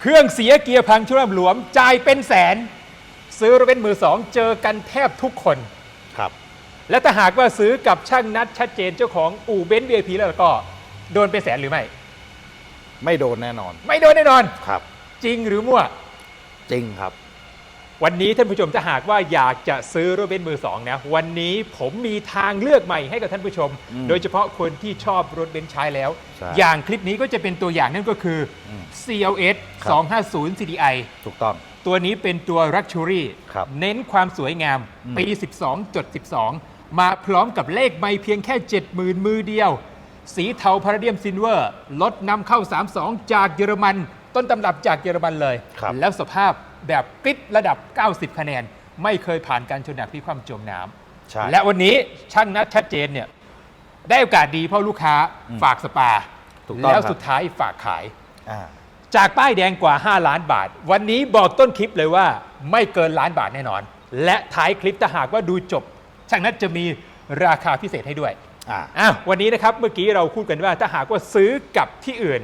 เครื่องเสียเกียร์พังชุลหลวมจ่ายเป็นแสน ซื้อรถเบนซ์มือสองเจอกันแทบทุกคน ครับ และถ้าหากว่าซื้อกับช่างนัดชัดเจนเจ้าของอู่เบนซ์ VIP แล้วก็ โดนเป็นแสนหรือไม่ ไม่โดนแน่นอน ไม่โดนแน่นอน ครับ จริงหรือมั่ว จริงครับ วันนี้ท่านผู้ชมถ้าหากว่าอยากจะซื้อรถเบนซ์มือสองนะวันนี้ผมมีทางเลือกใหม่ให้กับท่านผู้ชม อืมโดยเฉพาะคนที่ชอบรถเบนซ์ใช้แล้ว ใช่อย่างคลิปนี้ก็จะเป็นตัวอย่างนั่นก็คืออม CLS ครับ 250 CDI ถูกต้อง ตัวนี้เป็นตัว Luxury ครับเน้นความสวยงาม อืม ปี 12.12 มาพร้อมกับเลขไม่เพียงแค่ 70,000 มือเดียว สีเทาพาราเดียมซินเวอร์ ลดนำเข้า 32 จากเยอรมัน ต้นตำรับจากเยอรมันเลย ครับ แล้วสภาพ แบบกริประดับ 90 คะแนน ไม่เคยผ่านการชนหนักที่ความจมน้ำใช่และวันนี้ช่างนัดชัดเจนเนี่ยได้โอกาสดีเพราะลูกค้าอืมฝากสปา ถูกต้องแล้วครับ สุดท้ายฝากขาย อ่า จากป้ายแดงกว่า 5 ล้านบาท วันนี้บอกต้นคลิปเลยว่าไม่เกินล้านบาทแน่นอน และท้ายคลิปถ้าหากว่าดูจบ ช่างนัดจะมีราคาพิเศษให้ด้วย อ่า อะวันนี้นะครับเมื่อกี้เราพูดกันว่าถ้าหากว่าซื้อกับที่อื่น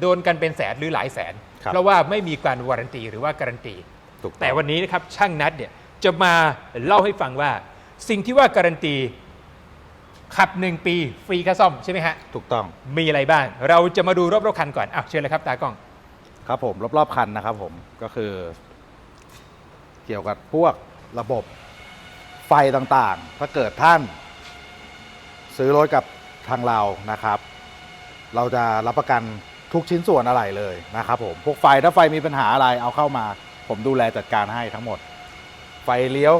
โดนกันเป็นแสนหรือหลายแสนครับ เพราะว่าไม่มีการวารันตีหรือว่าการันตีถูกต้องแต่วันนี้นะครับช่างนัดเนี่ยจะมาเล่าให้ฟังว่า สิ่งที่ว่าการันตีขับ 1 ปีฟรีค่าซ่อมใช่ไหมฮะ ถูกต้อง มีอะไรบ้าง เราจะมาดูรอบๆคันก่อนอะเชิญเลยครับตากล้อง ครับผมรอบๆคันนะครับผมก็คือ เกี่ยวกับพวกระบบไฟต่างๆ ถ้าเกิดท่าน ซื้อรถกับทางเรานะครับ เราจะรับประกัน ทุกชิ้นส่วนอะไรเลยนะครับผมพวกไฟถ้าไฟมีปัญหาอะไรเอาเข้ามา ผมดูแลจัดการให้ทั้งหมด ไฟเลี้ยว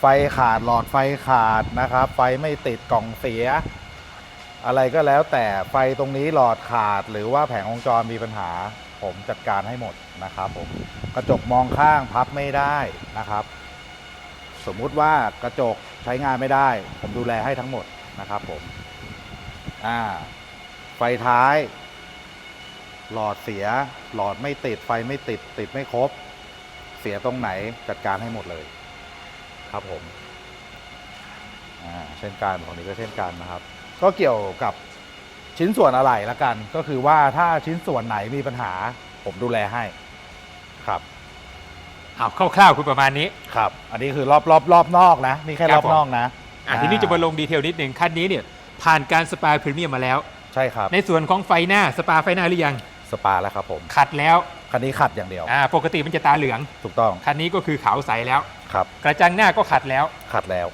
ไฟขาดหลอดไฟขาดนะครับ ไฟไม่ติดกล่องเสีย อะไรก็แล้วแต่ไฟตรงนี้หลอดขาดหรือว่าแผงวงจรมีปัญหา ผมจัดการให้หมดนะครับผมกระจกมองข้างพับไม่ได้นะครับ สมมุติว่ากระจกใช้งานไม่ได้ ผมดูแลให้ทั้งหมดนะครับผมอ่าไฟท้าย หลอดเสียหลอดไม่ติดไฟไม่ติดติดไม่ครบ เสียตรงไหนจัดการให้หมดเลย ครับผมอ่าเช่นกันของนี้ก็เช่นกันนะครับ ก็เกี่ยวกับชิ้นส่วนอะไรละกัน ก็คือว่าถ้าชิ้นส่วนไหนมีปัญหา ผมดูแลให้ครับเอาคร่าวๆคุณประมาณนี้ครับ อันนี้คือรอบรอบรอบนอกนะนี่แค่ครัรบอบนอกนะอะทีนี้จะมาลงดีเทลนิดหนึ่งคันนี้เนี่ยผ่านการสปาพรีเมียมมาแล้ว ใช่ครับ ในส่วนของไฟหน้าสปาไฟหน้าหรือยัง สปาแล้วครับผมขัดแล้วคันนี้ขัดอย่างเดียว อ่าปกติมันจะตาเหลือง ถูกต้องคันนี้ก็คือขาวใสแล้ว ครับ กระจังหน้าก็ขัดแล้ว ขัดแล้ว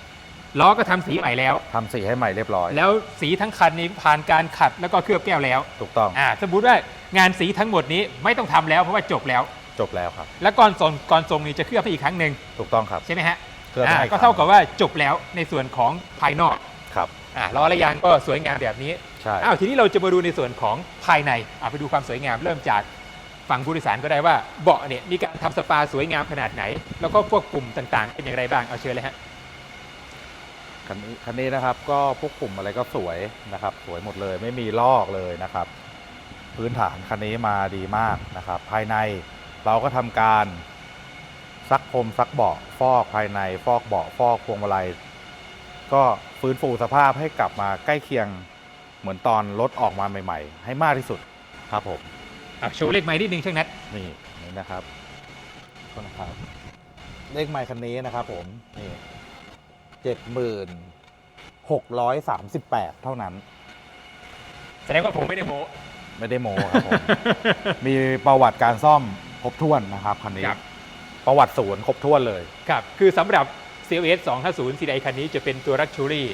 ล้อก็ทำสีใหม่แล้ว ทำสีให้ใหม่เรียบร้อย แล้วสีทั้งคันนี้ผ่านการขัดแล้วก็เคลือบแก้วแล้วถูกต้องอ่าสมมติว่างานสีทั้งหมดนี้ไม่ต้องทำแล้วเพราะว่าจบแล้ว จบแล้วครับ แล้วก่อนส่งก่อนส่งนี่จะเคลือบให้อีกครั้งหนึ่งถูกต้องครับ ใช่ไหมฮะเคลือบให้อ่าอีกก็ครั้งเท่ากับว่าจบแล้วในส่วนของภายนอกครับ อ่าล้อและยางก็สวยงามแบบนี้ ใช่ อ้าวทีนี้เราจะมาดูในส่วนของภายในอ่าไปดูความสวยงามเริ่มจากฝั่งผู้โดยสารก็ได้ว่าเบาะเนี่ยมีการทำสปาสวยงามขนาดไหน แล้วก็พวกปุ่มต่างๆ เป็นอย่างไรบ้างเอาเชิญเลยฮะ คันนี้คันนี้นะครับก็พวกปุ่มอะไรก็สวยนะครับ สวยหมดเลยไม่มีลอกเลยนะครับ พื้นฐานคันนี้มาดีมากนะครับ ภายในเราก็ทำการซักพรมซักเบาะฟอกภายใน ฟอกเบาะฟอกพวงมาลัยก็ฟื้นฟูสภาพให้กลับมาใกล้เคียง เหมือนตอนรถออกมาใหม่ ๆ ให้มากที่สุดครับผมอะโชว์เลขไม้นิดนึงช่างนัดนี่นี่นะครับโทษนะครับ เลขไมค์คันนี้นะครับผมนี่เจ็ดหมื่นหกร้อยสามสิบแปดเท่านั้น แสดงว่าผมไม่ได้โม้ไม่ได้โมครับผม มีประวัติการซ่อมครบถ้วนนะครับคันนี้ครับ ประวัติศูนย์ครบถ้วนเลย ครับ คือสำหรับ CLS 250 CDI คันนี้จะเป็นตัว Luxury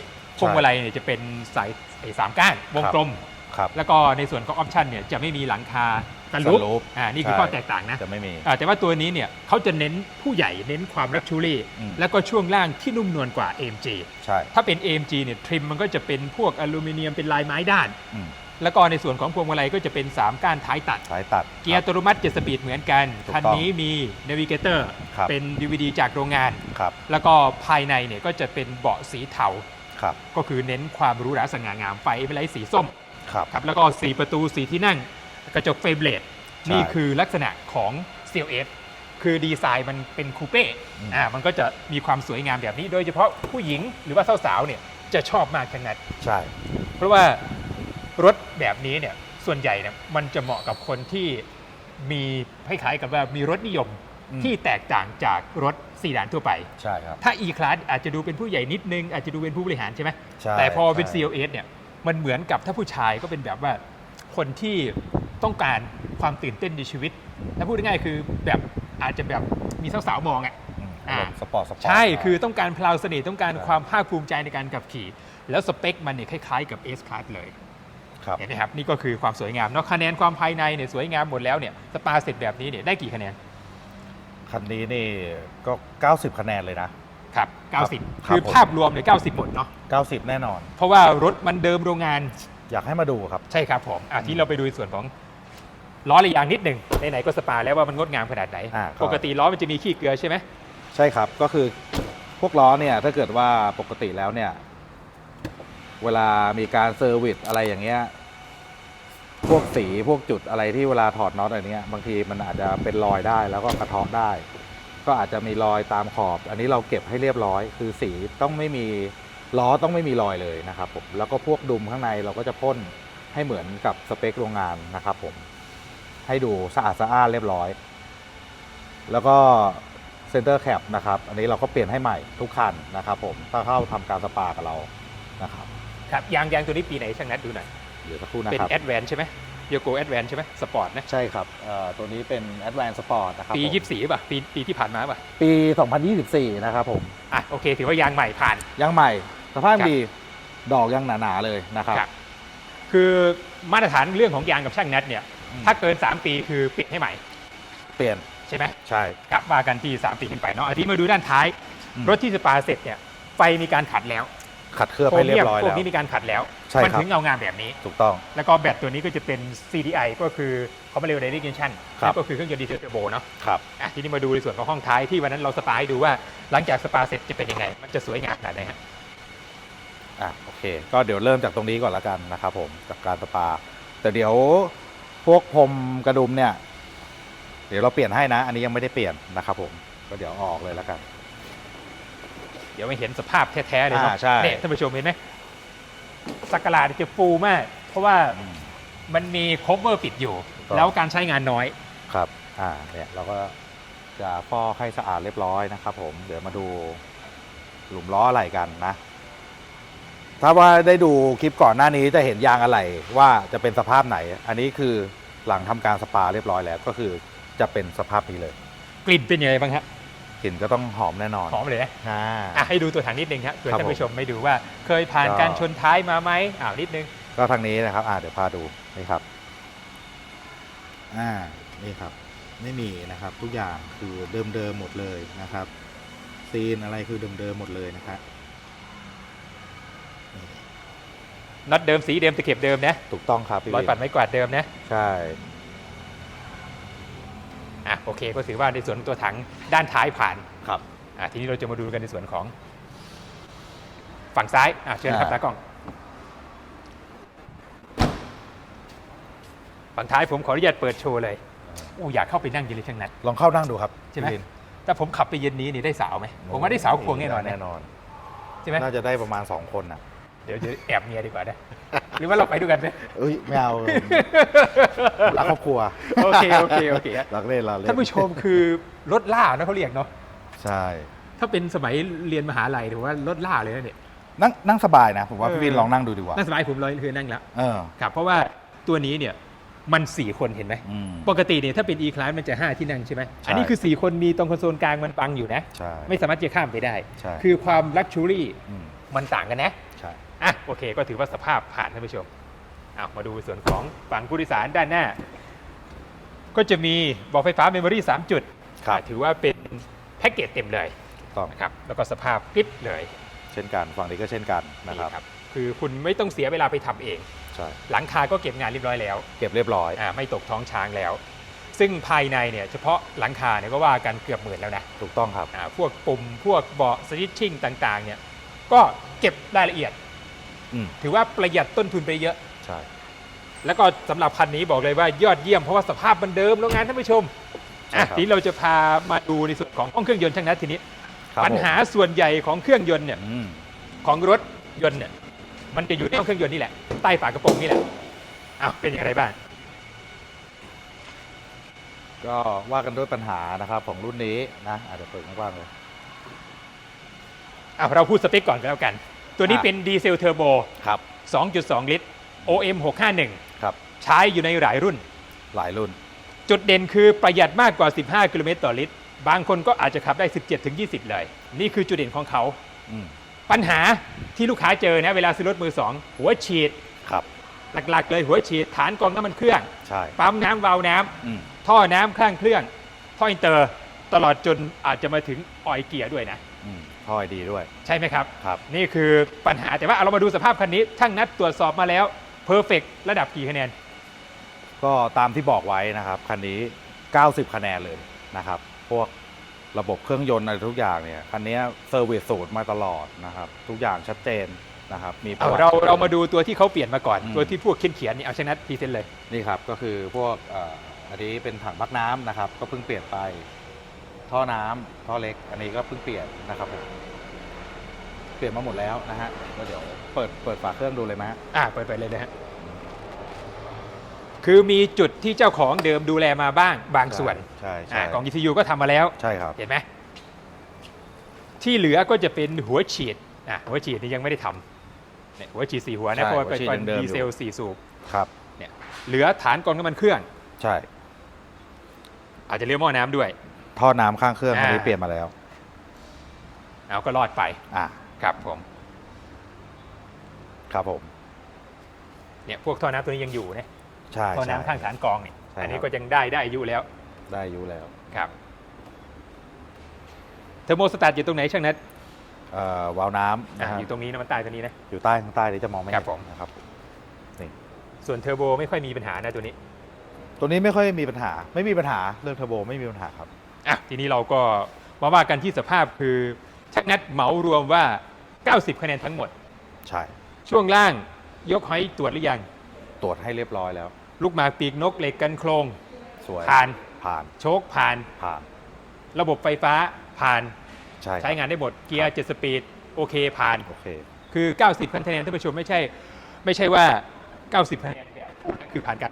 พวงมาลัยเนี่ยจะเป็นสายไอ้สามก้านวงกลม ครับ แล้วก็ในส่วนของออปชันเนี่ยจะไม่มีหลังคากันลุ sunroof อ่านี่คือใช่ ข้อแตกต่างนะจะไม่มี อ่าแต่ว่าตัวนี้เนี่ยเขาจะเน้นผู้ใหญ่เน้นความ Luxury อืม แล้วก็ช่วงล่างที่นุ่มนวลกว่า AMG ใช่ถ้าเป็น AMG เนี่ยทริมมันก็จะเป็นพวกอลูมิเนียมเป็นลายไม้ด้าน อืมแล้วก็ในส่วนของพวงมาลัยก็จะเป็น 3 ก้านท้ายตัด สายตัด เกียร์อัตโนมัติ7สปีดเหมือนกัน ถูกต้องคันนี้มี Navigator ครับ เป็น DVD จากโรงงาน ครับ แล้วก็ภายในเนี่ยก็จะเป็นเบาะสีเทา ครับก็คือเน้นความหรูหราสง่างามไฟเป็นไรสีส้มครับครับแล้วก็4ประตู4ที่นั่ง กระจกเฟรมเบลดใช่นี่คือลักษณะของ CLS คือดีไซน์มันเป็นคูเป้อืมอ่ามันก็จะมีความสวยงามแบบนี้ โดยเฉพาะผู้หญิงหรือว่าสาวๆเนี่ยจะชอบมากขนาดใช่ เพราะว่ารถแบบนี้เนี่ยส่วนใหญ่เนี่ยมันจะเหมาะกับคนที่มีคล้ายๆกับว่ามีรสนิยมอืมที่แตกต่างจากรถ ซีดานทั่วไป ใช่ครับ ถ้า E-Class อาจจะดูเป็นผู้ใหญ่นิดนึง อาจจะดูเป็นผู้บริหารใช่ไหมใช่แต่พอเป็น ใช่ CLS เนี่ยมันเหมือนกับถ้าผู้ชายก็เป็นแบบว่าคนที่ต้องการความตื่นเต้นในชีวิต ถ้าพูดง่ายๆคือแบบอาจจะแบบมีสาวๆมองอะ อืมอ่า อารมณ์สปอร์ตสปอร์ตใช่คือต้องการพลาวเสน่ห์ต้องการใช่ความภาคภูมิใจในการขับขี่ แล้วสเปคมันเนี่ยคล้ายๆกับ S Class เลย ครับ เห็นไหมครับ นี่ก็คือความสวยงามเนาะคะแนนความภายในเนี่ยสวยงามหมดแล้วเนี่ยสปาเสร็จแบบนี้เนี่ยได้กี่คะแนน คันนี้นี่ก็ 90 คะแนนเลยนะครับครับ 90 ครับคือผม ภาพรวมเนี่ย90 หมดเนาะ 90 แน่นอน เพราะว่ารถมันเดิมโรงงาน อยากให้มาดูครับ ใช่ครับผมอะที่เราไปดูในส่วนของล้อระยางนิดหนึ่งไหนๆก็สปาแล้วว่ามันงดงามขนาดไหน อ่าครับ ปกติล้อมันจะมีขี้เกลือใช่ไหม ใช่ครับก็คือพวกล้อเนี่ยถ้าเกิดว่าปกติแล้วเนี่ย เวลามีการเซอร์วิสอะไรอย่างเงี้ย พวกสีพวกจุดอะไรที่เวลาถอดน็อตอะไรเนี้ยบางทีมันอาจจะเป็นรอยได้แล้วก็กระเทาะได้ ก็อาจจะมีรอยตามขอบ อันนี้เราเก็บให้เรียบร้อย คือสีต้องไม่มีล้อต้องไม่มีรอยเลยนะครับผมแล้วก็พวกดุมข้างในเราก็จะพ่นให้เหมือนกับสเปคโรงงานนะครับผมให้ดูสะอาดสะอ้านเรียบร้อย แล้วก็เซนเตอร์แคปนะครับ อันนี้เราก็เปลี่ยนให้ใหม่ทุกคันนะครับผมถ้าเข้าทำการสปากับเรานะครับ ครับยางยางตัวนี้ปีไหนช่างนัดดูหน่อย ดี๋ยวสักครู่นะเป็นครับ แอดแวนใช่ไหมโยโกแอดแวนใช่ไหมสปอร์ตนะ ใช่ครับเอ่อตัวนี้เป็น Advanced Sport นะครับปี ผมยี่สี่ป่ะ ปีปีที่ผ่านมาป่ะ ปี 2024 นะครับผม อะ โอเค ถือว่ายางใหม่ผ่าน ยังใหม่ สภาพครับ ดี ดอกยังหนา ๆ เลยนะครับ ครับ คือมาตรฐานเรื่องของยางกับช่างนัดเนี่ย อืม ถ้าเกิน 3 ปีคือปิดให้ใหม่ เปลี่ยน ใช่ไหมใช่ครับมากันที่ 3 ปีขึ้นไปเนาะอันนี้มาดูด้านท้าย อืม รถที่สปาเสร็จเนี่ย ไฟมีการขัดแล้ว ขัดเคลือบให้เรียบร้อยพวแล้กวนี้มีการขัดแล้ว ใช่มัครับ ถึงเงางามแบบนี้ ถูกต้อง แล้วก็แบตตัวนี้ก็จะเป็น CDI ก็คือคอมเ r ล d เ d เ Ignition ครับนั่นก็คือเครื่องยนต์ดีเซลเทอร์โบเนาะครับ อะทีนี้มาดูในส่วนของห้องท้ายที่วันนั้นเราสปาให้ดูว่าหลังจากสปาเสร็จจะเป็นยังไง มันจะสวยงามขนาดไหนฮะ อะโอเค ก็เดี๋ยวเริ่มจากตรงนี้ก่อนละกันนะครับผมจากการสปา แต่เดี๋ยวพวกพรมกระดุมเนี่ย เดี๋ยวเราเปลี่ยนให้นะ อันนี้ยังไม่ได้เปลี่ยนนะครับผม ก็เดี๋ยวเอาออกเลยละกันเดี๋ยวไม่เห็นสภาพแท้ๆเลยเนาะอ่าใช่ เนี่ยท่านผู้ชมเห็นไหมสักกะลาดจะฟูมาก เพราะว่ามันมีคเวอร์ปิดอยู่ถูกต้องแล้วการใช้งานน้อย ครับ อ่า เนี่ยเราก็จะฟอกให้สะอาดเรียบร้อยนะครับผม เดี๋ยวมาดูหลุมล้ออะไรกันนะ ถ้าว่าได้ดูคลิปก่อนหน้านี้จะเห็นยางอะไรว่าจะเป็นสภาพไหน อันนี้คือหลังทำการสปาเรียบร้อยแล้วก็คือจะเป็นสภาพนี้เลย กลิ่นเป็นยังไงบ้างฮะ กลิ่นก็ต้องหอมแน่นอนหอมเลยนะอ่า อะให้ดูตัวถังนิดนึงครับเผื่อครับท่านผู้ชมไม่ดูว่า เคยผ่านก็ การชนท้ายมาไหมอ้าวนิดนึง ก็ทางนี้นะครับ อ่าเดี๋ยวพาดูนี่ครับ อ่า นี่ครับ ไม่มีนะครับ ทุกอย่างคือเดิมๆหมดเลยนะครับ ซีนอะไรคือเดิมๆหมดเลยนะครับนี่น็อตเดิมสีเดิมตะเข็บเดิมนะถูกต้องครับพี่รอยปัดไม้กวาดเดิมนะ ใช่ อะโอเคก็ถือว่าในส่วนของตัวถังด้านท้ายผ่านครับ อะทีนี้เราจะมาดูกันในส่วนของ ฝั่งซ้ายอะเชิญครับอ่า ตากล้อง ฝั่งท้ายผมขออนุญาตเปิดโชว์เลยอู้อยากเข้าไปนั่งยินเลยช่างนัดลองเข้านั่งดูครับใช่ไหมพี่ลินถ้าผมขับไปเย็นนี้นี่ได้สาวไหมผมว่าได้สาวควงแน่นอนนะแน่นอน ใช่ไหมน่าจะได้ประมาณ 2 คนนะเดี๋ยวเดี๋ยวแอบเมียดีกว่านะ หรือว่าเราไปด้วยกันไหมเอ้ยไม่เอารักครอบครัวโอเคโอเคโอเค รักเล่นเราเล่นท่านผู้ชมคือรถล่านะเขาเรียกเนาะใช่ ถ้าเป็นสมัยเรียนมหาลัยถือว่ารถล่าเลยนะเนี่ย นั่งนั่งสบายนะ ผมว่าเออพี่วินลองนั่งดูดีกว่านั่งสบายผมเลยคือนั่งแล้วเออครับเพราะว่าตัวนี้เนี่ยมันสี่คนเห็นไหมอืม ปกติเนี่ยถ้าเป็น e-class มันจะ 5 ที่นั่งใช่ไหมใช่อันนี้คือ 4 คนมีตรงคอนโซลกลางมันบังอยู่นะ ใช่ไม่สามารถจะข้ามไปได้ ใช่ คือความลักชูรี่มมันต่างกันนะใช่ อะโอเค ก็ถือว่าสภาพผ่านท่านผู้ชมเอามาดูส่วนของฝั่งผู้โดยสารด้านหน้า ก็จะมีบอกไฟฟ้าเมมโมรี่3จุดครับอะถือว่าเป็นแพ็กเกจเต็มเลยถูกต้องนะครับแล้วก็สภาพกริบเลยเช่นกันฝั่งนี้ก็เช่นกันนะครับคือคุณไม่ต้องเสียเวลาไปทำเอง ใช่หลังคาก็เก็บงานเรียบร้อยแล้วเก็บเรียบร้อยอ่าไม่ตกท้องช้างแล้ว ซึ่งภายในเนี่ยเฉพาะหลังคาเนี่ยก็ว่ากันเกือบหมื่นแล้วนะถูกต้องครับ อ่าพวกปุ่มพวกเบาะสวิตชิ่งต่างๆเนี่ยก็เก็บรายละเอียด อืม ถือว่าประหยัดต้นทุนไปเยอะ ใช่ แล้วก็สำหรับคันนี้บอกเลยว่ายอดเยี่ยมเพราะว่าสภาพมันเดิมโรงงานท่านผู้ชมใช่อะครับ ทีนี้เราจะพามาดูในส่วนของห้องเครื่องยนต์ช่างนัดทีนี้ ครับปัญหาส่วนใหญ่ของเครื่องยนต์เนี่ยผมอืมของรถยนต์เนี่ยมันจะอยู่ในห้องเครื่องยนต์นี่แหละใต้ฝากระโปรงนี่แหละอ้าวเป็นอย่างไรบ้าง ก็ว่ากันด้วยปัญหานะครับของรุ่นนี้นะอาจจะเปิดกว้างๆเลย อะเราพูดสเปคก่อนก็แล้วกัน ตัวนี้อะเป็นดีเซลเทอร์โบครับ2.2 ลิตร OM 651ครับใช้อยู่ในหลายรุ่น หลายรุ่น จุดเด่นคือประหยัดมากกว่า 15 กิโลเมตรต่อลิตร บางคนก็อาจจะขับได้ 17-20 เลย นี่คือจุดเด่นของเขาอืมปัญหาที่ลูกค้าเจอนะเวลาซื้อรถมือ2หัวฉีดครับหลักๆ เลยหัวฉีดฐานกรองน้ำมันเครื่องใช่ปั๊มน้ำวาล์วน้ำอืมท่อน้ำข้างเครื่อง ท่ออินเตอร์ ตลอดจนอาจจะมาถึงออยเกียร์ด้วยนะ อืมท่อยดีด้วย ใช่ไหมครับ ครับ นี่คือปัญหาแต่ว่าเรามาดูสภาพคันนี้ช่างนัดตรวจสอบมาแล้วเพอร์เฟกระดับกี่คะแนน ก็ตามที่บอกไว้นะครับคันนี้ 90 คะแนนเลยนะครับ พวกระบบเครื่องยนต์อะไรทุกอย่างเนี่ยคันนี้เซอร์วิสสูตรมาตลอดนะครับ ทุกอย่างชัดเจนนะครับ มีประเอาวัติ เราเรามาดูตัวที่เขาเปลี่ยนมาก่อน อืม ตัวที่พวกเขียนเขียนๆนี่เอาชนะพรีเซนต์เลย นี่ครับก็คือพวกเอ่ออันนี้เป็นถังพักน้ำนะครับ ก็เพิ่งเปลี่ยนไป ท่อน้ำท่อเล็ก อันนี้ก็เพิ่งเปลี่ยนนะครับผมเปลี่ยนมาหมดแล้วนะฮะก็เดี๋ยวเปิดเปิดฝาเครื่องดูเลยไหมฮะอ่าเปิดไปเลยนะฮะคือมีจุดที่เจ้าของเดิมดูแลมาบ้างบางส่วนใช่อ่าใช่กล่อง ECU ก็ทำมาแล้ว ใช่ครับ เห็นไหมที่เหลือก็จะเป็นหัวฉีดอะหัวฉีดนี่ยังไม่ได้ทำเนี่ยหัวฉีดสี่หัวนะใช่เพราะว่าเป็นหัวฉีดยังเดิมอยู่ ดีเซลสี่สูบครับเนี่ยเหลือฐานกรองน้ำมันเครื่อง ใช่อาจจะเลี้ยวหม้อน้ำด้วย ท่อน้ำข้างเครื่องอ่าอันนี้เปลี่ยนมาแล้ว เอาก็รอดไปอ่าครับผมครับผม เนี่ยพวกท่อน้ำตัวนี้ยังอยู่นะใช่ท่อใช่ น้ำข้างฐานกรองเนี่ยใช่อันนี้ครับก็ยังได้ได้อายุแล้วได้อายุแล้วครับเทอร์โมสแตทอยู่ตรงไหนช่างนัดเอ่อวาล์วน้ำอะนะฮะอยู่ตรงนี้นะมันใต้ตัวนี้นะ อยู่ใต้ข้างใต้นี้จะมองไม่ครัเห็บผม นนะครับ ส่วนเทอร์โบไม่ค่อยมีปัญหานะตัวนี้ ตัวนี้ไม่ค่อยมีปัญหา ไม่มีปัญหาเรื่องเทอร์โบไม่มีปัญหาครับ อะทีนี้เราก็มาว่ากันที่สภาพคือชักนัดเหมารวมว่า 90 คะแนนทั้งหมด ใช่ ช่วงล่างยกหอยตรวจหรือยัง ตรวจให้เรียบร้อยแล้ว ลูกหมากปีกนกเหล็กกันโครงสวยผ่านผ่านโชคผ่าน ผ่าน ระบบไฟฟ้าผ่าน ใช่ครับใช้งานได้หมดเกียร์เจ็ดสปีดโอเคผ่าน โอเค คือ 90คะแนนท่านผู้ชมไม่ใช่ ไม่ใช่ว่า 90คะแนนแบบพูดนั่นคือผ่านการ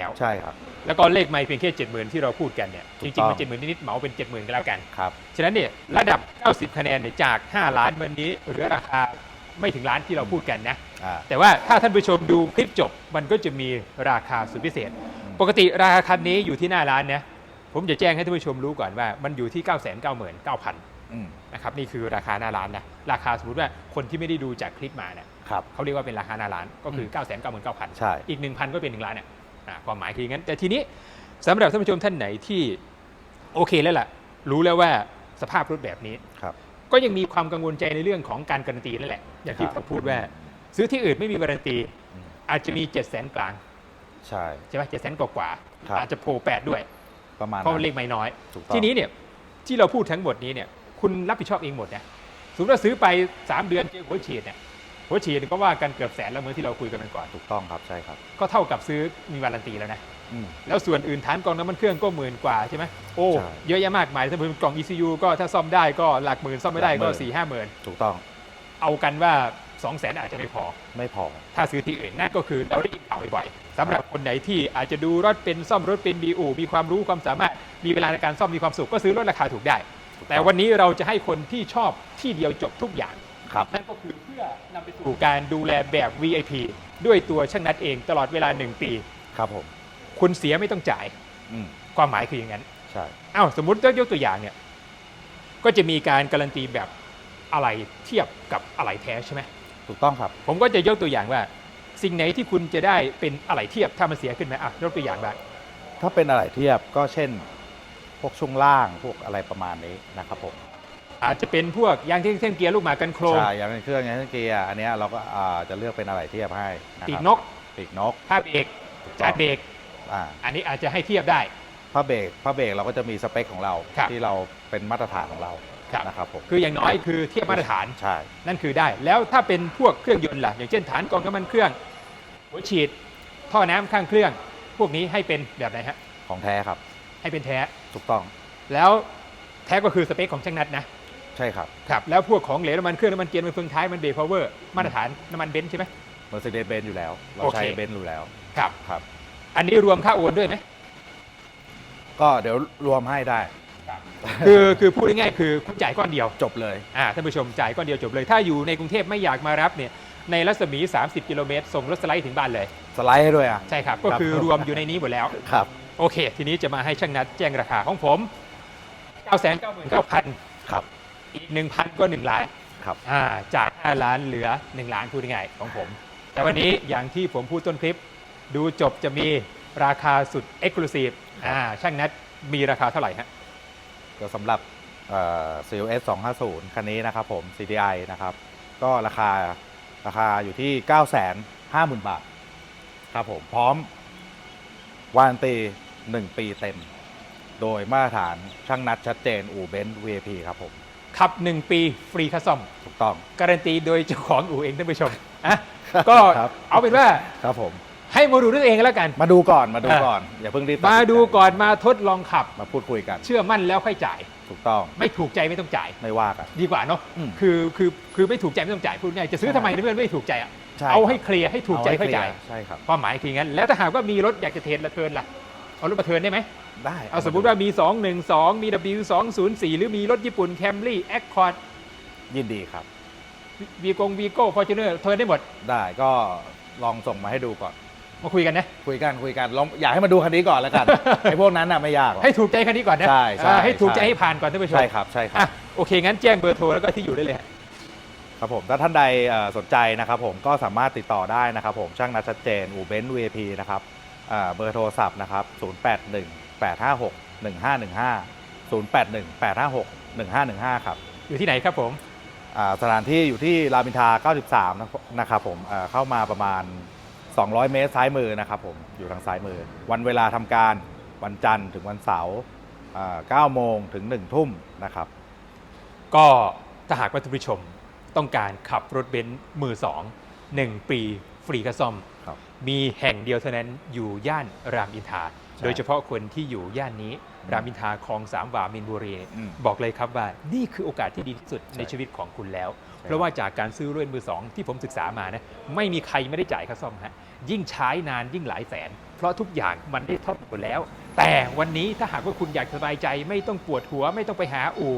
ตรวจสอบมาแล้วใช่ครับ แล้วก็เลขไม่เพียงแค่70,000ที่เราพูดกันเนี่ยถูจกริงต้ๆองมัน70,000นิดๆเหมาเป็น70,000ก็แล้วกันครับฉะนั้นเนี่ยระดับ 90 คะแนนเนี่ยจาก 5 ล้านวันนี้เหลือราคาไม่ถึงล้านที่เราพูดกันนะอ่าแต่ว่าถ้าท่านผู้ชมดูคลิปจบมันก็จะมีราคาสุดพิเศษอืมปกติราคาคันนี้อยู่ที่หน้าร้านนะผมจะแจ้งให้ท่านผู้ชมรู้ก่อนว่ามันอยู่ที่ 999,000อืมนะครับนี่คือราคาหน้าร้านนะราคาสมมติว่าคนที่ไม่ได้ดูจากคลิปมาเนี่ยครับเขาเรียกว่าเป็นราคาหน้าร้านก็คือ 9 9 9 9 0 0ใช่อีก 1,000 ก็เป็น 1 ล้านเนี่ยอะ ความหมายคืออย่างนั้น แต่ทีนี้สำหรับท่านผู้ชมท่านไหนที่โอเคแล้วล่ะ รู้แล้วว่าสภาพรถแบบนี้ครับ ก็ยังมีความกังวลใจในเรื่องของการการันตีนั่นแหละ อย่างที่คผรับมพูดว่า ซื้อที่อื่นไม่มีการันตีอืมอาจจะมี7 0 0 0 0 0กลางใช่ใช่ไหมเจ็ดแสนกว่าๆครับอาจจะโผล่แปดด้วยประมาณเพราะมันเลนั้นขไม่น้อยถูกต้องทีนี้เนี่ยที่เราพูดทั้งหมดนี้เนี่ยคุณรับผิดชอบเองหมดนะสมมติว่าซื้อไป 3 เดือนเจอหัวฉีดเนี่ย หัวฉีดก็ว่ากันเกือบแสนแล้วเมื่อที่เราคุยกันไปก่อน ถูกต้องครับใช่ครับ ก็เท่ากับซื้อมีวารันตีแล้วนะ อืม แล้วส่วนอื่นฐานกรองน้ำมันเครื่องก็หมื่นกว่าใช่ไหมโอ้ใช่เยอะแยะมากมายถ้าเป็นกล่อง ECU ก็ถ้าซ่อมได้ก็หลักหมื่นซ่อมไม่ได้หลักหมื่ก็น4ี่ห้าหมื่นถูกต้องเอากันว่า2 0 0แสนอาจจะไม่พอ ไม่พอ ถ้าซื้อที่อื่นนั่นก็คือเราได้ยินข่าวบ่อยๆสำหรับคนไหนที่อาจจะดูรถเป็นซ่อมรถเป็นบีอูมีความรู้ความสามารถมีเวลาในการซ่อมมีความสุขก็ซื้อรถราคาถูกได้ แต่วันนี้เราจะให้คนที่ชอบที่เดียวจบทุกอย่าง ครับ นั่นก็คือเพื่อนำไปสู่การดูแลแบบ VIP ด้วยตัวช่างนัดเองตลอดเวลา 1 ปี ครับผมคุณเสียไม่ต้องจ่าย อืมความหมายคืออย่างนั้น ใช่อ้าวสมมุติยกตัวอย่างเนี่ย ก็จะมีการการันตีแบบอะไรเทียบกับอะไรแท้ใช่ไหม ถูกต้องครับ ผมก็จะยกตัวอย่างว่า สิ่งไหนที่คุณจะได้เป็นอะไรเทียบถ้ามันเสียขึ้นไหมอะยกตัวอย่างบ้างถ้าเป็นอะไรเทียบก็เช่น พวกช่วงล่างพวกอะไรประมาณนี้นะครับผม อาจจะเป็นพวกยางเท่งเกียร์ลูกหมากกันโครง ใช่อย่างในเครื่องอย่างในเกียร์อันเนี้ยเราก็อ่าจะเลือกเป็นอะไรเทียบให้ะครับปีกนก ปีกนกผ้าเบรกจานเบรกอ่าอันนี้อาจจะให้เทียบได้ ผ้าเบรกผ้าเบรกเราก็จะมีสเปคของเรา ครับ ที่เราเป็นมาตรฐานของเราครับนะครับผมคืออย่างน้อยคือเทียบมาตรฐานใช่นั่นคือได้ แล้วถ้าเป็นพวกเครื่องยนต์ล่ะ อย่างเช่นฐานกรองน้ำมันเครื่องหัวฉีด ท่อน้ำข้างเครื่อง พวกนี้ให้เป็นแบบไหนฮะของแท้ครับให้เป็นแท้ ถูกต้อง แล้วแท้ก็คือสเปคของช่างนัดนะ ใช่ครับ ครับแล้วพวกของเหลวน้ำมันเครื่องน้ำมันเกียร์มันเฟืองท้ายมันเบรกพาวเวอร์มาตรฐานน้ำมันเบนซ์ใช่ไหม Mercedes Benz อยู่แล้ว เราโอเค ใช้เบนซ์อยู่แล้วครับ ครับ อันนี้รวมค่าโอนด้วยไหม ก็เดี๋ยวรวมให้ได้ คือคือพูดง่ายๆคือคุณจ่ายก้อนเดียวจบเลย อ่าท่านผู้ชมจ่ายก้อนเดียวจบเลย ถ้าอยู่ในกรุงเทพไม่อยากมารับเนี่ยในรัศมี 30 กิโลเมตรส่งรถสไลด์ถึงบ้านเลย สไลด์ให้ด้วยอะ ใช่ครับ ก็คือรวมอยู่ในนี้หมดแล้ว ครับ โอเค ทีนี้จะมาให้ช่างนัดแจ้งราคาของผม 999,000 ครับ อีก 1,000 ก็ 1 ล้านครับอ่าจาก 5 ล้านเหลือ 1 ล้านพูดง่ายๆของผม แต่วันนี้อย่างที่ผมพูดต้นคลิป ดูจบจะมีราคาสุด Exclusive อ่าช่างนัดมีราคาเท่าไหร่ฮะก็สำหรับเอ่อ CLS 250 คันนี้นะครับผม CDI นะครับ ก็ราคาราคาอยู่ที่ 950,000 บาท ครับผม พร้อมวารันตี 1 ปีเต็ม โดยมาตรฐานช่างนัดชัดเจน อู่เบนซ์ VIP ครับผม ขับ 1 ปีฟรีค่าซ่อมถูกต้อง การันตีโดยเจ้าของอู่เองท่านผู้ชมอะก็ครับเอาเป็นว่าครับผม ให้มาดูด้วยตัวเองกันแล้วกัน มาดูก่อนมาดูก่อน อย่าเพิ่งรีบตัดสินมาใจดูก่อนมาทดลองขับ มาพูดคุยกัน เชื่อมั่นแล้วค่อยจ่าย ถูกต้องไม่ถูกใจไม่ต้องจ่าย ไม่ว่ากัน ดีกว่าเนาะอืมคือคือคือไม่ถูกใจไม่ต้องจ่ายพูดง่ายจะซื้อทำไมในเมื่อไม่ถูกใจอะใช่เอาครับให้เคลียร์ให้ถูกใจเค่อยจ่าย ใช่ครับ ความหมายคืองั้น แล้วถ้าหากว่ามีรถอยากจะเทรนละเทิร์นล่ะ เอารถมาเทิร์นได้ไหม ได้เอาสมมุติว่ามี 212 มี W 204 หรือมีรถญี่ปุ่น Camry Accord ยินดีครับวีกงวีโก้ฟอร์จูเนอร์เทิร์นได้หมด ได้ก็ลองส่งมาให้ดูก่อน มาคุยกันนะ คุยกันคุยกันลองอยากให้มาดูคันนี้ก่อนแล้วกันไอ้พวกนั้นน่ะไม่ยากหรอก ให้ถูกใจคันนี้ก่อนนะใช่ใช่อ่าให้ถูกใจใช่ ให้ผ่านก่อนท่านผู้ชมใช่ครับใช่ครับ อะโอเค งั้นแจ้งเบอร์โทรแล้วก็ที่อยู่ได้เลยฮะ ครับผมถ้าท่านใดเอ่อสนใจนะครับผมก็สามารถติดต่อได้นะครับผมช่างนัดชัดเจนอูเบนซ์ VIP นะครับเอ่อเบอร์โทรศัพท์นะครับ 081 856 1515 081 856 1515 ครับอยู่ที่ไหนครับผมอ่าสถานที่อยู่ที่รามอินทรา93นะครับนะครับผมเอ่อเข้ามาประมาณ 200 เมตรซ้ายมือนะครับผมอยู่ทางซ้ายมือ วันเวลาทำการวันจันทร์ถึงวันเสาร์อ่า9โมงถึง 1 ทุ่มนะครับ ก็ถ้าหากว่าท่านผู้ชมต้องการขับรถเบนซ์มือสองหนึ่งปีฟรีกระซ่อม ครับ มีแห่งเดียวเท่านั้นอยู่ย่านรามอินทรา โดยเฉพาะคนที่อยู่ย่านนี้ รามอินทราคลองสามวามินบุรี อืมบอกเลยครับว่านี่คือโอกาสที่ดีที่สุดในชีวิตของคุณแล้ว เพราะว่าจากการซื้อรถมือสองที่ผมศึกษามานะไม่มีใครไม่ได้จ่ายค่าซ่อมฮะยิ่งใช้นานยิ่งหลายแสน เพราะทุกอย่างมันได้ทดหมดแล้ว แต่วันนี้ถ้าหากว่าคุณอยากสบายใจ ไม่ต้องปวดหัวไม่ต้องไปหาอู่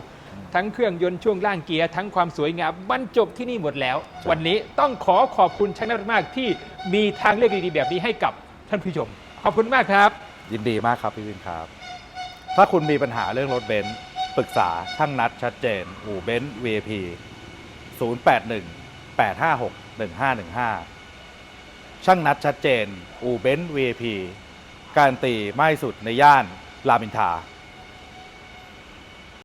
ทั้งเครื่องยนต์ช่วงล่างเกียร์ทั้งความสวยงามบรรจบที่นี่หมดแล้ว วันนี้ต้องขอขอบคุณช่างนัดมากที่มีทางเลือกดีๆแบบนี้ให้กับท่านผู้ชมขอบคุณมากครับ ยินดีมากครับพี่วินครับ ถ้าคุณมีปัญหาเรื่องรถเบนซ์ปรึกษาช่างนัดชัดเจน อู่เบนซ์ VIP 081 856 1515 ช่างนัดชัดเจน อู่เบนซ์ VIP การตีไม่สุดในย่านรามอินทรา